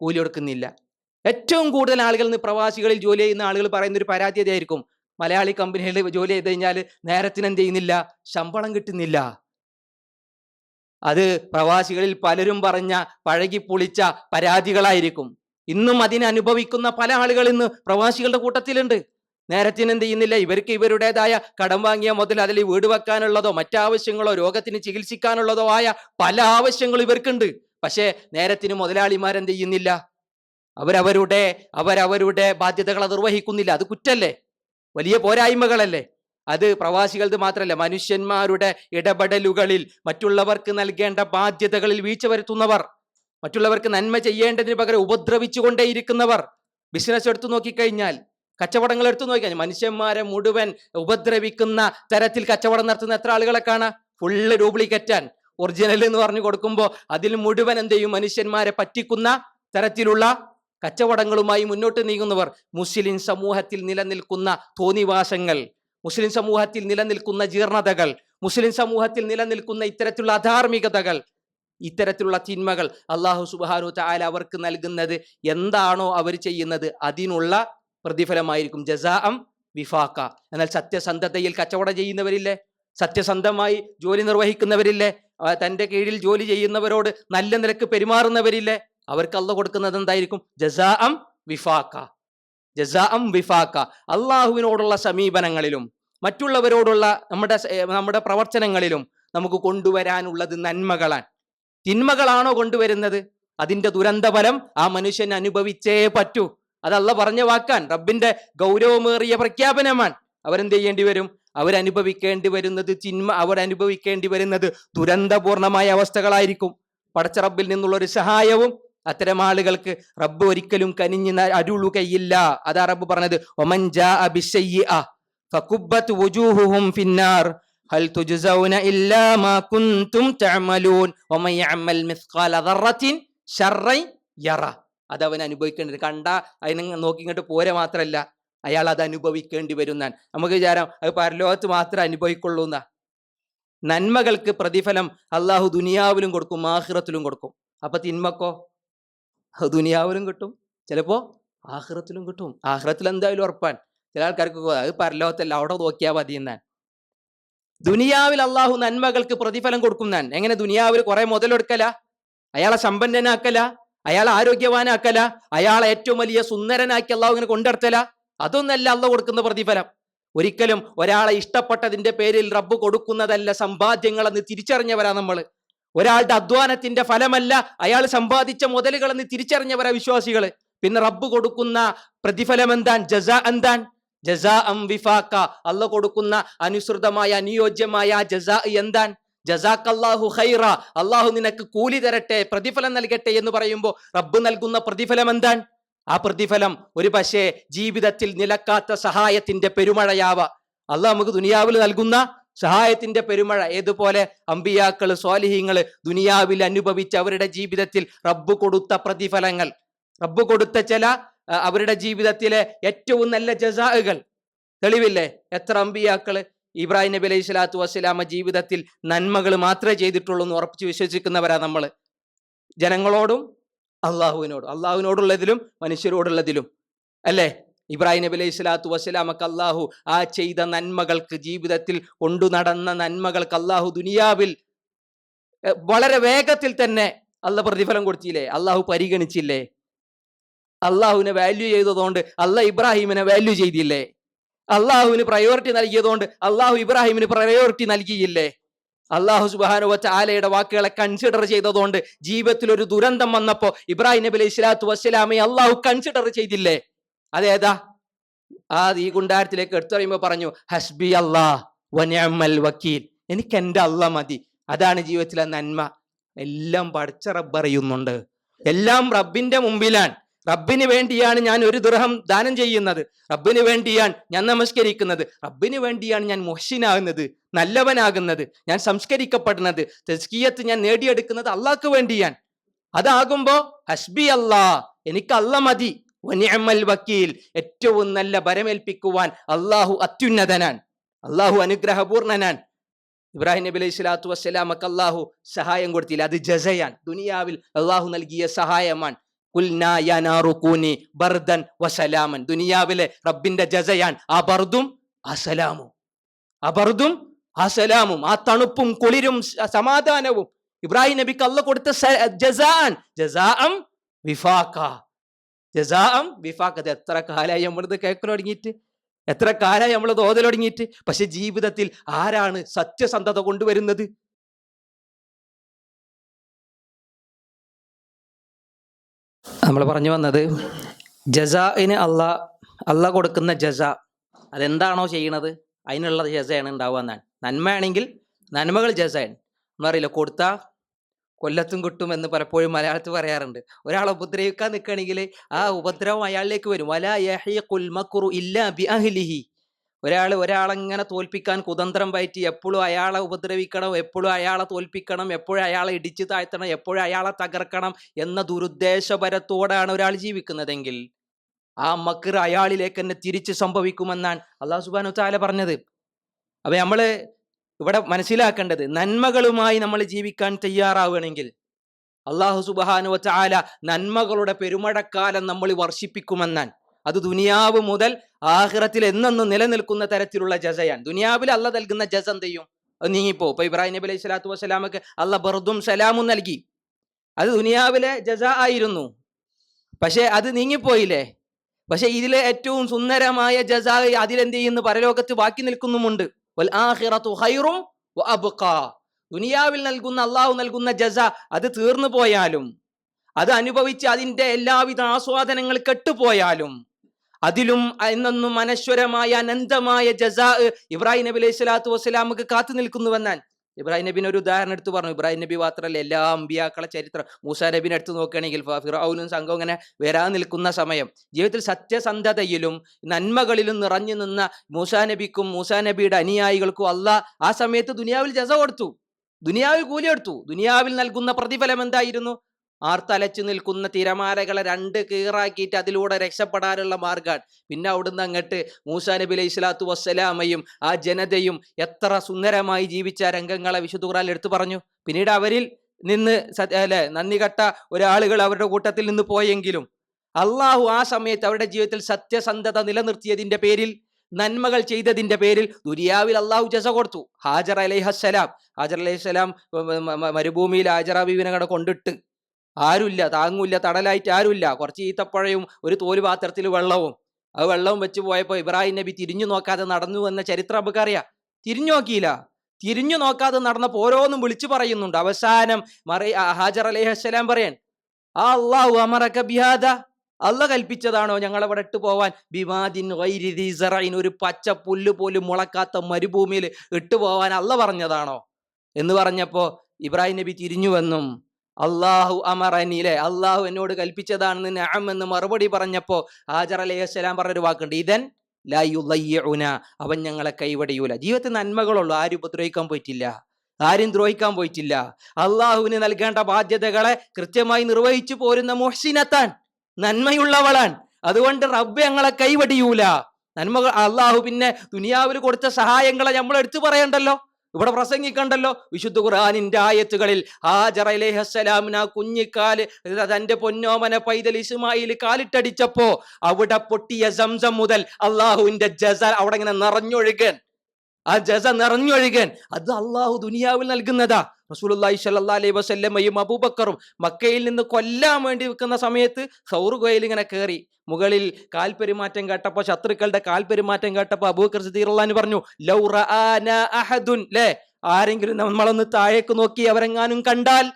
കൂലി കൊടുക്കുന്നില്ല. ഏറ്റവും കൂടുതൽ ആളുകൾ ഇന്ന് പ്രവാസികളിൽ ജോലി ചെയ്യുന്ന ആളുകൾ പറയുന്ന ഒരു പരാതി അതായിരിക്കും മലയാളി കമ്പനിയിൽ ജോലി ചെയ്ത് കഴിഞ്ഞാൽ നേരത്തിന് എന്ത് ചെയ്യുന്നില്ല? ശമ്പളം കിട്ടുന്നില്ല. അത് പ്രവാസികളിൽ പലരും പറഞ്ഞ പഴകി പൊളിച്ച പരാതികളായിരിക്കും. ഇന്നും അതിനെ അനുഭവിക്കുന്ന പല ആളുകൾ ഇന്ന് പ്രവാസികളുടെ കൂട്ടത്തിലുണ്ട്. നേരത്തിന് എന്ത് ചെയ്യുന്നില്ല ഇവർക്ക് ഇവരുടേതായ കടം വാങ്ങിയ മുതൽ അതിൽ വീട് വെക്കാനുള്ളതോ മറ്റാവശ്യങ്ങളോ രോഗത്തിന് ചികിത്സിക്കാനുള്ളതോ ആയ പല ആവശ്യങ്ങളും ഇവർക്കുണ്ട്. പക്ഷേ നേരത്തിന് മുതലാളിമാരെന്ത് ചെയ്യുന്നില്ല? അവരവരുടെ അവരവരുടെ ബാധ്യതകൾ നിർവഹിക്കുന്നില്ല. അത് കുറ്റല്ലേ? വലിയ പോരായ്മകളല്ലേ? അത് പ്രവാസികളത് മാത്രമല്ല മനുഷ്യന്മാരുടെ ഇടപെടലുകളിൽ മറ്റുള്ളവർക്ക് നൽകേണ്ട ബാധ്യതകളിൽ വീഴ്ച വരുത്തുന്നവർ. മറ്റുള്ളവർക്ക് നന്മ ചെയ്യേണ്ടതിന് പകരം ഉപദ്രവിച്ചുകൊണ്ടേയിരിക്കുന്നവർ. ബിസിനസ് എടുത്തു നോക്കിക്കഴിഞ്ഞാൽ കച്ചവടങ്ങൾ എടുത്തു നോക്കിക്കഴിഞ്ഞാൽ മനുഷ്യന്മാരെ മുഴുവൻ ഉപദ്രവിക്കുന്ന തരത്തിൽ കച്ചവടം നടത്തുന്ന എത്ര ആളുകളെ കാണാം? ഫുള്ള് ഡ്യൂപ്ലിക്കേറ്റാൻ ഒറിജിനൽ എന്ന് പറഞ്ഞു കൊടുക്കുമ്പോൾ അതിൽ മുഴുവൻ എന്ത് ചെയ്യും? മനുഷ്യന്മാരെ പറ്റിക്കുന്ന തരത്തിലുള്ള കച്ചവടങ്ങളുമായി മുന്നോട്ട് നീങ്ങുന്നവർ. മുസ്ലിം സമൂഹത്തിൽ നിലനിൽക്കുന്ന തോന്നിവാസങ്ങൾ മുസ്ലിം സമൂഹത്തിൽ നിലനിൽക്കുന്ന ജീർണതകൾ മുസ്ലിം സമൂഹത്തിൽ നിലനിൽക്കുന്ന ഇത്തരത്തിലുള്ള അധാർമികതകൾ ഇത്തരത്തിലുള്ള തിന്മകൾ അള്ളാഹു സുബാനു താല അവർക്ക് നൽകുന്നത് എന്താണോ അവർ ചെയ്യുന്നത് അതിനുള്ള പ്രതിഫലമായിരിക്കും. ജസാഅം വിഫാക്ക. എന്നാൽ സത്യസന്ധതയിൽ കച്ചവടം ചെയ്യുന്നവരില്ലേ? സത്യസന്ധമായി ജോലി നിർവഹിക്കുന്നവരില്ലേ? തന്റെ കീഴിൽ ജോലി ചെയ്യുന്നവരോട് നല്ല നിലയ്ക്ക് പെരുമാറുന്നവരില്ലേ? അവർക്ക് അല്ല കൊടുക്കുന്നത് എന്തായിരിക്കും? ജസാഅം വിഫാക്ക. ജസാ അം വിഫാക്ക. അള്ളാഹുവിനോടുള്ള സമീപനങ്ങളിലും മറ്റുള്ളവരോടുള്ള നമ്മുടെ നമ്മുടെ പ്രവർത്തനങ്ങളിലും നമുക്ക് കൊണ്ടുവരാനുള്ളത് നന്മകളാണ്. തിന്മകളാണോ കൊണ്ടുവരുന്നത്? അതിന്റെ ദുരന്തഫലം ആ മനുഷ്യൻ അനുഭവിച്ചേ പറ്റൂ. അതല്ല പറഞ്ഞ വാക്കാൻ. റബ്ബിന്റെ ഗൗരവമേറിയ പ്രഖ്യാപനമാണ്. അവരെന്ത് ചെയ്യേണ്ടി വരും? അവരനുഭവിക്കേണ്ടി വരുന്നത് തിന്മ അവരനുഭവിക്കേണ്ടി വരുന്നത് ദുരന്തപൂർണമായ അവസ്ഥകളായിരിക്കും. പടച്ച റബ്ബിൽ നിന്നുള്ള ഒരു സഹായവും അത്തരം ആളുകൾക്ക് റബ്ബ് ഒരിക്കലും കനിഞ്ഞ് അരുളുകയില്ല. അതാ റബ്ബ് പറഞ്ഞത് ഒമൻ ജാ ഫിന്നാർ. ഹൽ തുജ്സൗന ഇല്ലാ മാ കുൻതും തഅമലൂൻ വമൻ യഅമൽ മിസ്ഖാല ദർറത്തിൻ ശർറൻ യറ അത് അവൻ അനുഭവിക്കേണ്ടത്. കണ്ട അതിനെ നോക്കി ഇങ്ങോട്ട് പോരെ മാത്രമല്ല അയാൾ അത് അനുഭവിക്കേണ്ടി വരുന്നാൻ നമുക്ക് വിചാരം അത് പരലോകത്ത് മാത്രമേ അനുഭവിക്കുള്ളൂ എന്നാ. നന്മകൾക്ക് പ്രതിഫലം അള്ളാഹു ദുനിയാവിലും കൊടുക്കും ആഹ്റത്തിലും കൊടുക്കും. അപ്പൊ തിന്മക്കോ? ദുനിയാവിലും കിട്ടും. ചിലപ്പോ ആഹ്റത്തിലും കിട്ടും. ആഹ്റത്തിൽ എന്തായാലും ഉറപ്പാൻ ചില ആൾക്കാർക്ക് അത് പരലോകത്തല്ല അവിടെ നോക്കിയാൽ മതി എന്നാൻ ദുനിയാവിൽ അള്ളാഹു നന്മകൾക്ക് പ്രതിഫലം കൊടുക്കുന്നാൻ എങ്ങനെ ദുനിയാവിൽ കുറെ മുതലെടുക്കല? അയാളെ സമ്പന്നനാക്കല? അയാളെ ആരോഗ്യവാനാക്കല? അയാളെ ഏറ്റവും വലിയ സുന്ദരനാക്കി അള്ളാഹു ഇങ്ങനെ കൊണ്ടെടുത്തല? അതൊന്നല്ല അള്ള കൊടുക്കുന്ന പ്രതിഫലം. ഒരിക്കലും ഒരാളെ ഇഷ്ടപ്പെട്ടതിന്റെ പേരിൽ റബ്ബ് കൊടുക്കുന്നതല്ല സമ്പാദ്യങ്ങളെന്ന് തിരിച്ചറിഞ്ഞവരാ നമ്മൾ. ഒരാളുടെ അധ്വാനത്തിന്റെ ഫലമല്ല അയാൾ സമ്പാദിച്ച മുതലുകളെന്ന് തിരിച്ചറിഞ്ഞവരാ വിശ്വാസികൾ. പിന്നെ റബ്ബ് കൊടുക്കുന്ന പ്രതിഫലം എന്താൻ ജസ എന്താൻ ജസാ അം വിഫാക്ക. അല്ല കൊടുക്കുന്ന അനുസൃതമായ അനുയോജ്യമായ ജസാ എന്താൻ ജസാഖല്ലാഹു ഹൈറ അള്ളാഹു നിനക്ക് കൂലി തരട്ടെ പ്രതിഫലം നൽകട്ടെ എന്ന് പറയുമ്പോൾ റബ്ബ് നൽകുന്ന പ്രതിഫലം എന്താണ്? ആ പ്രതിഫലം ഒരു പക്ഷേ ജീവിതത്തിൽ നിലക്കാത്ത സഹായത്തിന്റെ പെരുമഴയാവ. അള്ളാഹ് നമുക്ക് ദുനിയാവിൽ നൽകുന്ന സഹായത്തിന്റെ പെരുമഴ. ഏതുപോലെ? അമ്പിയാക്കൾ സ്വാലിഹീങ്ങൾ ദുനിയാവിൽ അനുഭവിച്ച അവരുടെ ജീവിതത്തിൽ റബ്ബ് കൊടുത്ത പ്രതിഫലങ്ങൾ. റബ്ബ് കൊടുത്ത ചില അവരുടെ ജീവിതത്തിലെ ഏറ്റവും നല്ല ജസാകൾ തെളിവില്ലേ? എത്ര അമ്പിയാക്കൾ ഇബ്രാഹിം നബി അലൈഹി സ്വലാത്തു വസ്സലാമ ജീവിതത്തിൽ നന്മകൾ മാത്രമേ ചെയ്തിട്ടുള്ളൂ എന്ന് ഉറപ്പിച്ച് വിശ്വസിക്കുന്നവരാ നമ്മൾ ജനങ്ങളോടും അള്ളാഹുവിനോടും അള്ളാഹുവിനോടുള്ളതിലും മനുഷ്യരോടുള്ളതിലും. അല്ലേ? ഇബ്രാഹിം നബി അലൈഹി സ്വലാത്തു വസ്സലാമക്ക് അള്ളാഹു ആ ചെയ്ത നന്മകൾക്ക് ജീവിതത്തിൽ കൊണ്ടു നടന്ന നന്മകൾക്ക് അള്ളാഹു ദുനിയാവിൽ വളരെ വേഗത്തിൽ തന്നെ അല്ല പ്രതിഫലം കൊടുത്തില്ലേ? അള്ളാഹു പരിഗണിച്ചില്ലേ? അള്ളാഹുവിനെ വാല്യൂ ചെയ്തതുകൊണ്ട് അള്ളാഹ് ഇബ്രാഹിമിനെ വാല്യൂ ചെയ്തില്ലേ? അള്ളാഹുവിന് പ്രയോറിറ്റി നൽകിയതുകൊണ്ട് അള്ളാഹു ഇബ്രാഹിമിന് പ്രയോറിറ്റി നൽകിയില്ലേ? അള്ളാഹു സുബാനു വച്ച ആലയുടെ വാക്കുകളെ കൺസിഡർ ചെയ്തതുകൊണ്ട് ജീവിതത്തിൽ ഒരു ദുരന്തം വന്നപ്പോ ഇബ്രാഹിം നബി അലൈഹി സ്വലാത്തു വസ്സലാമെ അള്ളാഹു കൺസിഡർ ചെയ്തില്ലേ? അതേതാ ആ ഈ ഗുണ്ടാരത്തിലേക്ക് എടുത്തു പറയുമ്പോ പറഞ്ഞു ഹസ്ബി അള്ളാഹ് വക്കീൽ. എനിക്ക് എന്റെ അള്ള മതി. അതാണ് ജീവിതത്തിലെ നന്മ. എല്ലാം പഠിച്ച റബ്ബറിയുന്നുണ്ട് എല്ലാം റബ്ബിന്റെ മുമ്പിലാണ്. റബ്ബിന് വേണ്ടിയാണ് ഞാൻ ഒരു ദൃഹം ദാനം ചെയ്യുന്നത്. റബ്ബിന് വേണ്ടിയാണ് ഞാൻ നമസ്കരിക്കുന്നത്. റബ്ബിന് വേണ്ടിയാണ് ഞാൻ മൊഹ്സിനാകുന്നത് നല്ലവനാകുന്നത് ഞാൻ സംസ്കരിക്കപ്പെടുന്നത്. തസ്കിയത്ത് ഞാൻ നേടിയെടുക്കുന്നത് അള്ളാഹ്ക്ക് വേണ്ടിയാണ്. അതാകുമ്പോ ഹസ്ബി അല്ലാ എനിക്ക് അല്ല മതി. വക്കീൽ ഏറ്റവും നല്ല ബരമേൽപ്പിക്കുവാൻ അള്ളാഹു അത്യുന്നതനാണ്. അള്ളാഹു അനുഗ്രഹപൂർണനാണ്. ഇബ്രാഹിം നബി അലൈഹി സ്വലാത്തു വസ്സലാമക്ക് അള്ളാഹു സഹായം കൊടുത്തില്ല. അത് ജസയാൻ ദുനിയാവിൽ അള്ളാഹു നൽകിയ സഹായമാണ്. കുൽനാ യാ നാറു കൂനി ബർദൻ വസലാമൻ ദുനിയാവിലെ റബ്ബിന്റെ ജസയാൻ ആ ബർദും അസലാമും സലാമും. ആ ബർദും ആ തണുപ്പും കുളിരും സമാധാനവും. ഇബ്രാഹിം നബിക്ക് അല്ല കൊടുത്ത ജസാൻ. ജസാഅം വിഫാക്ക ജസാഅം വിഫാക്ക ഇത് എത്ര കാലമായി നമ്മളിത് കേൾക്കൽ തുടങ്ങിയിട്ട്? എത്ര കാലായി നമ്മൾ തോതലൊടുങ്ങിയിട്ട് പക്ഷെ ജീവിതത്തിൽ ആരാണ് സത്യസന്ധത കൊണ്ടുവരുന്നത്? നമ്മൾ പറഞ്ഞു വന്നത് ജസാഇന് അല്ല അല്ല കൊടുക്കുന്ന ജസ അതെന്താണോ ചെയ്യണത് അതിനുള്ള ജസയാണ് ഉണ്ടാവുക എന്നാണ്. നന്മയാണെങ്കിൽ നന്മകൾ ജസയാണ് നമ്മളറിയില്ല കൊടുത്ത കൊല്ലത്തും കിട്ടും എന്ന് പലപ്പോഴും മലയാളത്തിൽ പറയാറുണ്ട്. ഒരാളെ ഉപദ്രവിക്കാൻ നിൽക്കുകയാണെങ്കിൽ ആ ഉപദ്രവം അയാളിലേക്ക് വരും. വല യഹി മക്റു ഇല്ലാ ബി അഹ്ലിഹി. ഒരാൾ ഒരാളെങ്ങനെ തോൽപ്പിക്കാൻ കുതന്ത്രം പയറ്റി എപ്പോഴും അയാളെ ഉപദ്രവിക്കണം എപ്പോഴും അയാളെ തോൽപ്പിക്കണം എപ്പോഴും അയാളെ ഇടിച്ചു താഴ്ത്തണം എപ്പോഴും അയാളെ തകർക്കണം എന്ന ദുരുദ്ദേശപരത്തോടാണ് ഒരാൾ ജീവിക്കുന്നതെങ്കിൽ ആ മക്കർ അയാളിലേക്ക് തന്നെ തിരിച്ച് സംഭവിക്കുമെന്നാണ് അള്ളാഹു സുബാനു താല പറഞ്ഞത്. അപ്പൊ നമ്മൾ ഇവിടെ മനസ്സിലാക്കേണ്ടത് നന്മകളുമായി നമ്മൾ ജീവിക്കാൻ തയ്യാറാവുകയാണെങ്കിൽ അള്ളാഹു സുബാനു ചാല നന്മകളുടെ പെരുമഴക്കാലം നമ്മൾ വർഷിപ്പിക്കുമെന്നാൻ അത് ദുനിയാവ് മുതൽ ആഹിറത്തിൽ എന്നെന്നും നിലനിൽക്കുന്ന തരത്തിലുള്ള ജസയാണ് ദുനിയാവിൽ അല്ല നൽകുന്ന ജസ എന്ത് ചെയ്യും? നീങ്ങിപ്പോ ഇപ്പൊ ഇബ്രാഹിം നബി അലൈഹി സ്വലാത്തു വസ്സലാമക്ക് അല്ല ബർദും സലാമും നൽകി. അത് ദുനിയാവിലെ ജസ ആയിരുന്നു. പക്ഷെ അത് നീങ്ങിപ്പോയില്ലേ? പക്ഷെ ഇതിലെ ഏറ്റവും സുന്ദരമായ ജസ അതിലെന്ത് ചെയ്യുന്നു? പരലോകത്ത് ബാക്കി നിൽക്കുന്നുമുണ്ട്. ദുനിയാവിൽ നൽകുന്ന അള്ളാഹു നൽകുന്ന ജസ അത് തീർന്നു പോയാലും അത് അനുഭവിച്ച് അതിന്റെ എല്ലാവിധ ആസ്വാദനങ്ങൾ കെട്ടുപോയാലും അതിലും എന്നൊന്നും അനശ്വരമായ അനന്തമായ ജസാ ഇബ്രാഹിം നബി അലൈഹി സ്വലാത്തു വസ്സലാമക്ക് കാത്തു നിൽക്കുന്നുവെന്നാൻ ഇബ്രാഹിം നബിന് ഒരു ഉദാഹരണം എടുത്ത് പറഞ്ഞു. ഇബ്രാഹിം നബി മാത്രമല്ല എല്ലാ അമ്പിയാക്കളെ ചരിത്രം. മൂസാ നബിനെ എടുത്ത് നോക്കുകയാണെങ്കിൽ ഫിറൌനും സംഘവും ഇങ്ങനെ വരാൻ നിൽക്കുന്ന സമയം. ജീവിതത്തിൽ സത്യസന്ധതയിലും നന്മകളിലും നിറഞ്ഞു നിന്ന മൂസാ നബിക്കും മൂസാ നബിയുടെ അനുയായികൾക്കും അല്ല ആ സമയത്ത് ദുനിയാവിൽ ജസ കൊടുത്തു. ദുനിയാവിൽ കൂലി എടുത്തു ദുനിയാവിൽ നൽകുന്ന പ്രതിഫലം എന്തായിരുന്നു? ആർത്തലച്ചു നിൽക്കുന്ന തിരമാലകളെ രണ്ട് കീറാക്കിയിട്ട് അതിലൂടെ രക്ഷപ്പെടാനുള്ള മാർഗാണ് പിന്നെ അവിടുന്ന് അങ്ങോട്ട് മൂസാ നബി അലൈഹി സ്വലാത്തു വസ്സലാമയും ആ ജനതയും എത്ര സുന്ദരമായി ജീവിച്ച രംഗങ്ങളെ വിശുദ്ധ ഖുറാൻ എടുത്തു പറഞ്ഞു. പിന്നീട് അവരിൽ നിന്ന് അല്ലെ നന്ദി കട്ട ഒരാളുകൾ അവരുടെ കൂട്ടത്തിൽ നിന്ന് പോയെങ്കിലും അള്ളാഹു ആ സമയത്ത് അവരുടെ ജീവിതത്തിൽ സത്യസന്ധത നിലനിർത്തിയതിന്റെ പേരിൽ നന്മകൾ ചെയ്തതിന്റെ പേരിൽ ദുരിയാവിൽ അള്ളാഹു ജസ കൊടുത്തു. ഹാജർ അലൈഹസ്സലാം ഹാജർ അലൈഹിസ്സലാം മരുഭൂമിയിൽ ഹാജറ ബീവിനെ കൊണ്ടിട്ട് ആരുമില്ല താങ്ങൂല്ല തടലായിട്ട് ആരുമില്ല. കുറച്ച് ഈത്തപ്പഴയും ഒരു തോൽ പാത്രത്തിൽ വെള്ളവും. ആ വെള്ളവും വെച്ച് പോയപ്പോൾ ഇബ്രാഹിം നബി തിരിഞ്ഞു നോക്കാതെ നടന്നു എന്ന ചരിത്രം നമുക്കറിയാം തിരിഞ്ഞു നോക്കിയില്ല. തിരിഞ്ഞു നോക്കാതെ നടന്നപ്പോൾ ഓരോന്നും വിളിച്ചു പറയുന്നുണ്ട്. അവസാനം മറി ഹാജർ ഹാജർ അലൈഹിസ്സലാം പറയാൻ ആ അള്ളാഹു അമറക്ക ബിഹാദ. അള്ള കൽപ്പിച്ചതാണോ ഞങ്ങളവിടെ ഇട്ട് പോവാൻ? ബിമാദിൻ ദി ഒരു പച്ച പുല്ല് പോലും മുളക്കാത്ത മരുഭൂമിയിൽ ഇട്ടു പോവാൻ അല്ല പറഞ്ഞതാണോ? എന്ന് പറഞ്ഞപ്പോൾ ഇബ്രാഹിം നബി തിരിഞ്ഞു തിരിഞ്ഞുവെന്നും അള്ളാഹു അമറനി അല്ലെ അള്ളാഹു എന്നോട് കൽപ്പിച്ചതാണെന്ന് നാം എന്ന് മറുപടി പറഞ്ഞപ്പോ ഹാജർ അലൈഹിസ്സലാം പറഞ്ഞൊരു വാക്കുണ്ട്. ഇതൻ ലായുലയ്യുന അവൻ ഞങ്ങളെ കൈവടിയൂല. ജീവിതത്തിൽ നന്മകളുള്ളൂ. ആരും ഉപദ്രവിക്കാൻ പോയിട്ടില്ല. ആരും ദ്രോഹിക്കാൻ പോയിട്ടില്ല. അള്ളാഹുവിന് നൽകേണ്ട ബാധ്യതകളെ കൃത്യമായി നിർവഹിച്ചു പോരുന്ന മുഹ്സിനത്താൻ നന്മയുള്ളവളാൻ അതുകൊണ്ട് റബ്ബ് ഞങ്ങളെ കൈവടിയൂല. നന്മകൾ അള്ളാഹു പിന്നെ ദുനിയാവിൽ കൊടുത്ത സഹായങ്ങളെ നമ്മൾ എടുത്തു പറയണ്ടല്ലോ. ഇവിടെ പ്രസംഗിക്കണ്ടല്ലോ. വിശുദ്ധ ഖുർആാനിന്റെ ആയത്തുകളിൽ ഹാജർ അലേഹസ്സലാമിന് ആ കുഞ്ഞിക്കാൽ തന്റെ പൊന്നോമന പൈതൽ ഇസ്മായിൽ കാലിട്ടടിച്ചപ്പോ അവിടെ പൊട്ടിയ സംസം മുതൽ അള്ളാഹുവിന്റെ ജസ അവിടെ ഇങ്ങനെ നിറഞ്ഞൊഴുകാൻ. ആ ജസ നിറഞ്ഞൊഴുകാൻ. അത് അള്ളാഹു ദുനിയാവിൽ നൽകുന്നതാ. റസൂലുള്ളാഹി സ്വല്ലല്ലാഹി അലൈഹി വസല്ലമയും അബൂബക്കറും മക്കയിൽ നിന്ന് കൊല്ലാൻ വേണ്ടി വെക്കുന്ന സമയത്ത് സൗർ ഗോയിൽ ഇങ്ങനെ കയറി മുകളിൽ കാൽപെരുമാറ്റം കേട്ടപ്പോ ശത്രുക്കളുടെ കാൽപെരുമാറ്റം കേട്ടപ്പോ അബൂബക്കർ സിദ്ദീഖ് പറഞ്ഞു ലൗ ലേ അഹദുൻ. ലേ ആരെങ്കിലും നമ്മളൊന്ന് താഴേക്ക് നോക്കി അവരെങ്ങാനും കണ്ടാൽ